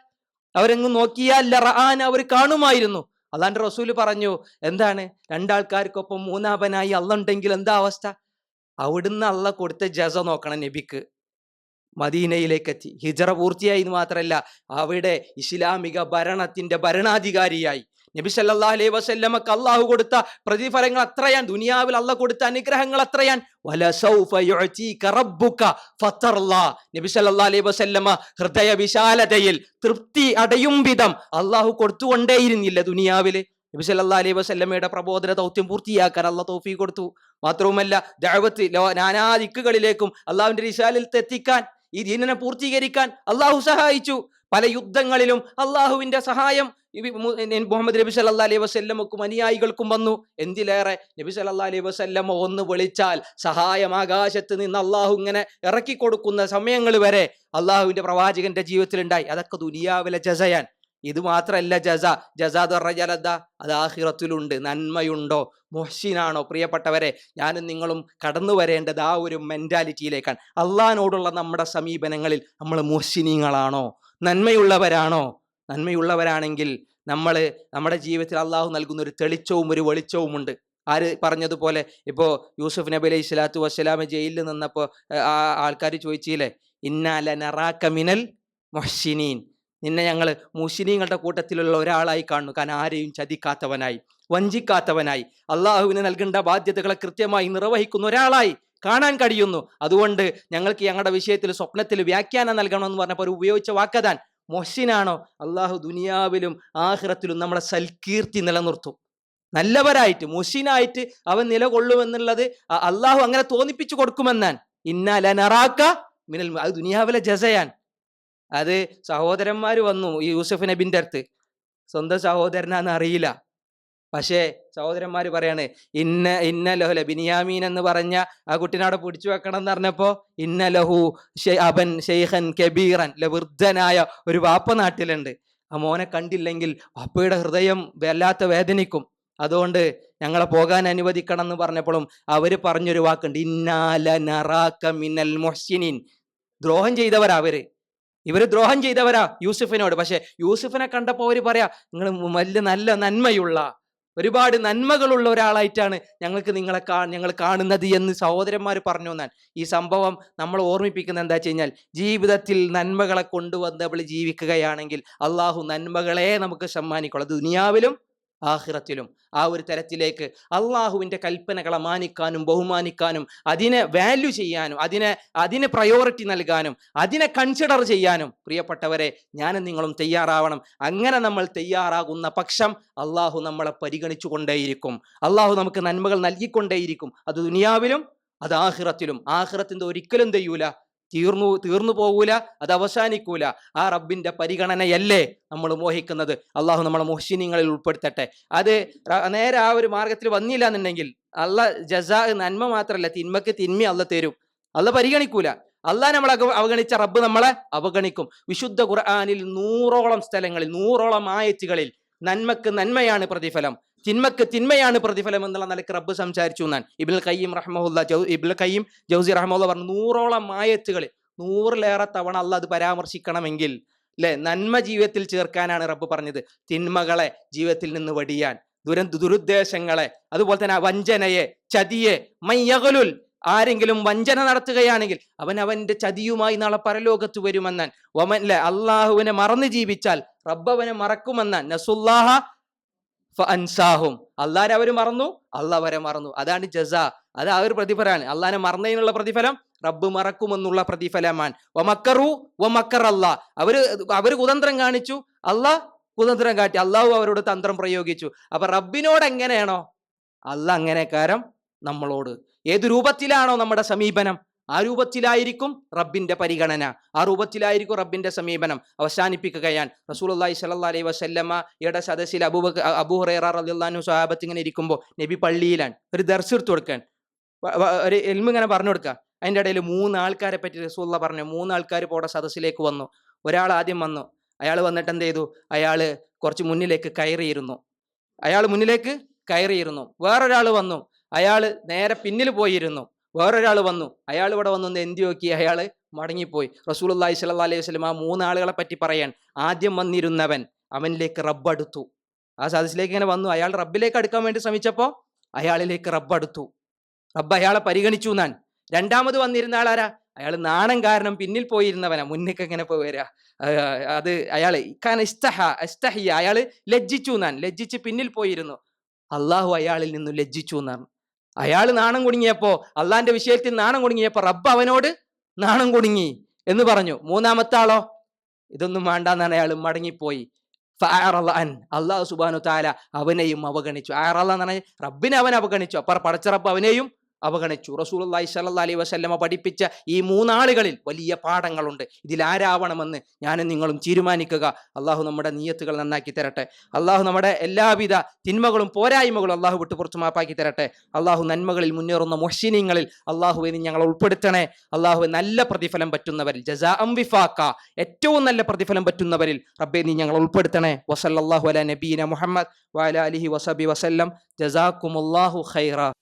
അവരെങ്ങും നോക്കിയാൽ ലറാൻ അവർ കാണുമായിരുന്നു. അതാണ്ട് റസൂൽ പറഞ്ഞു എന്താണ്? രണ്ടാൾക്കാർക്കൊപ്പം മൂന്നാപനായി അള്ള ഉണ്ടെങ്കിൽ എന്താ അവസ്ഥ? അവിടുന്ന് അള്ള കൊടുത്ത ജസ നോക്കണം നബിക്ക്. മദീനയിലേക്ക് എത്തി ഹിജറ പൂർത്തിയായി എന്ന് മാത്രമല്ല അവിടെ ഇസ്ലാമിക ഭരണത്തിന്റെ ഭരണാധികാരിയായി. നബി സല്ലല്ലാഹു അലൈഹി വസല്ലമക്ക് അള്ളാഹു കൊടുത്ത പ്രതിഫലങ്ങൾ അത്രയാൻ ദുനിയാവിൽ അള്ള കൊടുത്ത അനുഗ്രഹങ്ങൾ അത്രയാൻ. നബി സല്ലല്ലാഹു അലൈഹി വസല്ലമ ഹൃദയ വിശാലതയിൽ തൃപ്തി അടയും വിധം അള്ളാഹു കൊടുത്തുകൊണ്ടേയിരുന്നില്ല ദുനിയാവിൽ. നബി സല്ലല്ലാഹു അലൈഹി വസല്ലമയുടെ പ്രബോധന ദൗത്യം പൂർത്തിയാക്കാൻ അള്ളാഹ് തോഫി കൊടുത്തു. മാത്രവുമല്ല ദഅവത്ത് നാനാ ദിക്കുകളിലേക്കും അള്ളാഹുവിന്റെ റിസാലിൽ എത്തിക്കാൻ ഈ ദീനനെ പൂർത്തീകരിക്കാൻ അള്ളാഹു സഹായിച്ചു. പല യുദ്ധങ്ങളിലും അള്ളാഹുവിന്റെ സഹായം മുഹമ്മദ് നബി സല്ലല്ലാഹു അലൈഹി വസ്ല്ലമ്മക്കും അനുയായികൾക്കും വന്നു. എന്തിലേറെ? നബി സല്ലല്ലാഹു അലൈഹി വസ്ല്ലമ്മ ഒന്ന് വിളിച്ചാൽ സഹായം ആകാശത്ത് നിന്ന് അള്ളാഹു ഇങ്ങനെ ഇറക്കി കൊടുക്കുന്ന സമയങ്ങൾ വരെ അള്ളാഹുവിന്റെ പ്രവാചകന്റെ ജീവിതത്തിലുണ്ടായി. അതൊക്കെ ദുനിയാവിലെ ജസയാൻ. ഇത് മാത്രമല്ല ജസ. ജസ എന്ന് പറഞ്ഞാൽ എന്താ? അത് ആഹിറത്തിലുണ്ട്. നന്മയുണ്ടോ? മൊഹ്സിനാണോ? പ്രിയപ്പെട്ടവരെ ഞാനും നിങ്ങളും കടന്നു വരേണ്ടത് ആ ഒരു മെന്റാലിറ്റിയിലേക്കാണ് അള്ളഹാനോടുള്ള നമ്മുടെ സമീപനങ്ങളിൽ നമ്മൾ മൊഹ്സിനീങ്ങളാണോ? നന്മയുള്ളവരാണോ? നന്മയുള്ളവരാണെങ്കിൽ നമ്മൾ നമ്മുടെ ജീവിതത്തിൽ അള്ളാഹു നൽകുന്ന ഒരു തെളിച്ചവും ഒരു വെളിച്ചവുമുണ്ട് ആര് പറഞ്ഞതുപോലെ ഇപ്പോൾ യൂസുഫ് നബി അലൈഹി സ്വലാത്തു വസ്സലാമ ജയിലിൽ നിന്നപ്പോൾ ആ ആൾക്കാർ ചോദിച്ചില്ലേ ഇന്നാല നറാക്ക മിനൽ മൊഹ്സിനീൻ. നിന്നെ ഞങ്ങൾ മുസ്ലിങ്ങളുടെ കൂട്ടത്തിലുള്ള ഒരാളായി കാണുന്നു. കാരണം ആരെയും ചതിക്കാത്തവനായി വഞ്ചിക്കാത്തവനായി. അള്ളാഹുവിന് നൽകേണ്ട ബാധ്യതകളെ കൃത്യമായി നിർവഹിക്കുന്ന ഒരാളായി കാണാൻ കഴിയുന്നു. അതുകൊണ്ട് ഞങ്ങൾക്ക് ഞങ്ങളുടെ വിഷയത്തിൽ സ്വപ്നത്തിൽ വ്യാഖ്യാനം നൽകണമെന്ന് പറഞ്ഞപ്പോൾ ഉപയോഗിച്ച വാക്കതാൻ മൊഹ്സിനാണോ? അള്ളാഹു ദുനിയാവിലും ആഹ്റത്തിലും നമ്മുടെ സൽകീർത്തി നിലനിർത്തും. നല്ലവരായിട്ട് മൊഹ്സിനായിട്ട് അവൻ നിലകൊള്ളുമെന്നുള്ളത് അള്ളാഹു അങ്ങനെ തോന്നിപ്പിച്ചു കൊടുക്കുമെന്നാൻ ഇന്നാലനറാക്ക മിനൽ അത് ദുനിയാവിലെ ജസയാൻ അത് സഹോദരന്മാർ വന്നു ഈ യൂസഫ് നബിന്റെ അടുത്ത്. സ്വന്തം സഹോദരനാന്ന് അറിയില്ല. പക്ഷേ സഹോദരന്മാർ പറയാണ് ഇന്ന ഇന്ന ലഹുല ബിനിയാമീൻ എന്ന് പറഞ്ഞ ആ കുട്ടീനവിടെ പിടിച്ചു വെക്കണം എന്ന് പറഞ്ഞപ്പോ ഇന്ന ലഹു അബൻ ഷെയ്ഖൻ കബീറൻ ലവൃദ്ധനായ ഒരു വാപ്പ നാട്ടിലുണ്ട്. ആ മോനെ കണ്ടില്ലെങ്കിൽ വാപ്പയുടെ ഹൃദയം വല്ലാത്ത വേദനിക്കും. അതുകൊണ്ട് ഞങ്ങളെ പോകാൻ അനുവദിക്കണം എന്ന് പറഞ്ഞപ്പോഴും അവർ പറഞ്ഞൊരു വാക്കുണ്ട് ഇന്നാല നറാക്ക മിനൽ മൊഹ്സിനിൻ. ദ്രോഹം ചെയ്തവരാ ഇവർ ദ്രോഹം ചെയ്തവരാ യൂസുഫിനോട്. പക്ഷെ യൂസുഫിനെ കണ്ടപ്പോൾ അവർ പറയാ നിങ്ങൾ വലിയ നല്ല നന്മയുള്ള ഒരുപാട് നന്മകളുള്ള ഒരാളായിട്ടാണ് ഞങ്ങൾക്ക് നിങ്ങളെ കാ ഞങ്ങൾ കാണുന്നത് എന്ന് സഹോദരന്മാർ പറഞ്ഞു എന്നാൽ ഈ സംഭവം നമ്മൾ ഓർമ്മിപ്പിക്കുന്ന എന്താ വെച്ച് കഴിഞ്ഞാൽ ജീവിതത്തിൽ നന്മകളെ കൊണ്ടുവന്ന് നമ്മൾ ജീവിക്കുകയാണെങ്കിൽ അള്ളാഹു നന്മകളെ നമുക്ക് സമ്മാനിക്കുള്ളൂ. ദുനിയാവിലും ആഹിറത്തിലും ആ ഒരു തരത്തിലേക്ക് അള്ളാഹുവിന്റെ കൽപ്പനകളെ മാനിക്കാനും ബഹുമാനിക്കാനും അതിനെ വാല്യൂ ചെയ്യാനും അതിനെ അതിന് പ്രയോറിറ്റി നൽകാനും അതിനെ കൺസിഡർ ചെയ്യാനും. പ്രിയപ്പെട്ടവരെ ഞാനും നിങ്ങളും തയ്യാറാവണം. അങ്ങനെ നമ്മൾ തയ്യാറാകുന്ന പക്ഷം അള്ളാഹു നമ്മളെ പരിഗണിച്ചു കൊണ്ടേയിരിക്കും അള്ളാഹു നമുക്ക് നന്മകൾ നൽകിക്കൊണ്ടേയിരിക്കും. അത് ദുനിയാവിലും അത് ആഹിറത്തിലും. ആഹിറത്തിന്റെ ഒരിക്കലും തെയ്യൂല. തീർന്നു തീർന്നു പോകൂല അത് അവസാനിക്കൂല. ആ റബ്ബിന്റെ പരിഗണനയല്ലേ നമ്മൾ മോഹിക്കുന്നത്. അള്ളാഹു നമ്മളെ മുഹ്സിനിങ്ങളിൽ ഉൾപ്പെടുത്തട്ടെ. അത് നേരെ ആ ഒരു മാർഗത്തിൽ വന്നില്ല എന്നുണ്ടെങ്കിൽ അല്ല ജസാ നന്മ മാത്രമല്ല തിന്മക്ക് തിന്മ അല്ല തരും. അല്ല പരിഗണിക്കൂല. അള്ളാഹ് നമ്മളെ അവഗണിച്ച റബ്ബ് നമ്മളെ അവഗണിക്കും. വിശുദ്ധ ഖുർആാനിൽ നൂറോളം സ്ഥലങ്ങളിൽ നൂറോളം ആയത്തുകളിൽ നന്മക്ക് നന്മയാണ് പ്രതിഫലം. തിന്മക്ക് തിന്മയാണ് പ്രതിഫലം എന്നുള്ള നിലയ്ക്ക് റബ്ബ് സംസാരിച്ചു എന്നാൻ ഇബിൽ കയ്യം റഹ്മുല്ല ഇബിൽ കയ്യം ജൗസി റഹ്മുല്ല പറഞ്ഞു നൂറോളം ആയത്തുകളിൽ നൂറിലേറെ തവണ അല്ല അത് പരാമർശിക്കണമെങ്കിൽ അല്ലെ നന്മ ജീവിതത്തിൽ ചേർക്കാനാണ് റബ്ബ് പറഞ്ഞത്. തിന്മകളെ ജീവിതത്തിൽ നിന്ന് വടിയാൻ ദുരന്ത ദുരുദ്ദേശങ്ങളെ അതുപോലെ തന്നെ വഞ്ചനയെ ചതിയെ മയ്യകലുൽ ആരെങ്കിലും വഞ്ചന നടത്തുകയാണെങ്കിൽ അവൻ അവന്റെ ചതിയുമായി നാളെ പരലോകത്ത് വരുമെന്നാൻ ഒമൻ അല്ലെ അള്ളാഹുവിനെ മറന്ന് ജീവിച്ചാൽ റബ്ബ് മറക്കുമെന്ന. നസുല്ലാഹ അൻസാഹും അള്ളാരെ അവർ മറന്നു അള്ളാഹ് അവരെ മറന്നു. അതാണ് ജസ. അത് ആ ഒരു പ്രതിഫലമാണ്. അള്ളാഹിനെ മറന്നതിനുള്ള പ്രതിഫലം റബ്ബ് മറക്കുമെന്നുള്ള പ്രതിഫലമാണ്. ഒമക്കറു ഒമക്കർ അള്ളാ അവർ അവർ കുതന്ത്രം കാണിച്ചു അള്ളാഹ് കുതന്ത്രം കാട്ടി അള്ളാഹു അവരോട് തന്ത്രം പ്രയോഗിച്ചു. അപ്പൊ റബ്ബിനോട് എങ്ങനെയാണോ? അല്ല അങ്ങനെക്കാരം നമ്മളോട്. ഏത് രൂപത്തിലാണോ നമ്മുടെ സമീപനം? ആ രൂപത്തിലായിരിക്കും റബ്ബിന്റെ പരിഗണന. ആ രൂപത്തിലായിരിക്കും റബ്ബിന്റെ സമീപനം. അവസാനിപ്പിക്കുകയാണ്. റസൂലുള്ളാഹി സ്വല്ലല്ലാഹി അലൈ ഇട സദസ്സിൽ അബൂബക്കർ അബൂ ഹുറൈറ റളിയല്ലാഹു സ്വഹാബത്ത് ഇങ്ങനെ ഇരിക്കുമ്പോൾ നബി പള്ളിയിലാണ് ഒരു ദർസ് എടുത്തു കൊടുക്കാൻ. ഒരു എൽമ ഇങ്ങനെ പറഞ്ഞു കൊടുക്കുക. അതിന്റെ ഇടയിൽ മൂന്ന് ആൾക്കാരെ പറ്റി റസൂള്ള പറഞ്ഞു. മൂന്ന് ആൾക്കാർ പോടെ സദസ്സിലേക്ക് വന്നു. ഒരാൾ ആദ്യം വന്നു. അയാൾ വന്നിട്ട് എന്ത് ചെയ്തു? അയാൾ കുറച്ച് മുന്നിലേക്ക് കയറിയിരുന്നു. അയാൾ മുന്നിലേക്ക് കയറിയിരുന്നു. വേറൊരാൾ വന്നു. അയാൾ നേരെ പിന്നിൽ പോയിരുന്നു. വേറൊരാൾ വന്നു. അയാൾ ഇവിടെ വന്നു എന്തി നോക്കി? അയാൾ മടങ്ങിപ്പോയി. റസൂലുള്ളാഹി സ്വല്ലല്ലാഹി അലൈഹി വസ്ലം ആ മൂന്നാളുകളെ പറ്റി പറയാൻ. ആദ്യം വന്നിരുന്നവൻ അവനിലേക്ക് റബ്ബ് അടുത്തു. ആ സദസ്സിലേക്ക് ഇങ്ങനെ വന്നു. അയാൾ റബ്ബിലേക്ക് അടുക്കാൻ വേണ്ടി ശ്രമിച്ചപ്പോൾ അയാളിലേക്ക് റബ്ബ് അടുത്തു. റബ്ബ് അയാളെ പരിഗണിച്ചു എന്നാൻ രണ്ടാമത് വന്നിരുന്ന ആളാരാ? അയാൾ നാണം കാരണം പിന്നിൽ പോയിരുന്നവനാ. മുന്നേക്ക് എങ്ങനെ പോരാ അത് അയാൾ ഇക്കാൻ ഇസ്തഹ ഇസ്തഹിയ. അയാൾ ലജ്ജിച്ചു എന്നാൻ ലജ്ജിച്ച് പിന്നിൽ പോയിരുന്നു. അള്ളാഹു അയാളിൽ നിന്നും ലജ്ജിച്ചു എന്നാണ്. അയാൾ നാണം കുടുങ്ങിയപ്പോ അള്ളാന്റെ വിഷയത്തിൽ നാണം കുടുങ്ങിയപ്പോ റബ്ബ് അവനോട് നാണം കുടുങ്ങി എന്ന് പറഞ്ഞു. മൂന്നാമത്തെ ആളോ ഇതൊന്നും വേണ്ടാന്നാണ് അയാൾ മടങ്ങിപ്പോയി. അള്ളാഹു സുബാനു താല അവനെയും അവഗണിച്ചു. അയറല്ല എന്ന് പറഞ്ഞാൽ റബ്ബിനെ അവൻ അവഗണിച്ചു. അപ്പർ പടച്ച റബ്ബ് അവനെയും അവഗണിച്ചു. റസൂലുള്ളാഹി സല്ല അലൈ വസല്ലമ പഠിപ്പിച്ച ഈ മൂന്നാളുകളിൽ വലിയ പാഠങ്ങളുണ്ട്. ഇതിൽ ആരാവണമെന്ന് ഞാനും നിങ്ങളും തീരുമാനിക്കുക. അള്ളാഹു നമ്മുടെ നീയത്തുകൾ നന്നാക്കി തരട്ടെ. അള്ളാഹു നമ്മുടെ എല്ലാവിധ തിന്മകളും പോരായ്മകളും അള്ളാഹു വിട്ടു പുറത്തു മാപ്പാക്കി തരട്ടെ. അള്ളാഹു നന്മകളിൽ മുന്നേറുന്ന മുഹ്സിനീങ്ങളിൽ അള്ളാഹുവിന് നീ ഞങ്ങളെ ഉൾപ്പെടുത്തണേ. അള്ളാഹു നല്ല പ്രതിഫലം പറ്റുന്നവരിൽ ജസാ അംവിഫാക്ക ഏറ്റവും നല്ല പ്രതിഫലം പറ്റുന്നവരിൽ റബ്ബെ നീ ഞങ്ങൾ ഉൾപ്പെടുത്തണേ. വസല്ലാഹു അല നബീന മുഹമ്മദ് വാല അലിഹി വസബി വസല്ലം. ജസാക്കുമുല്ലാഹു ഖൈറ.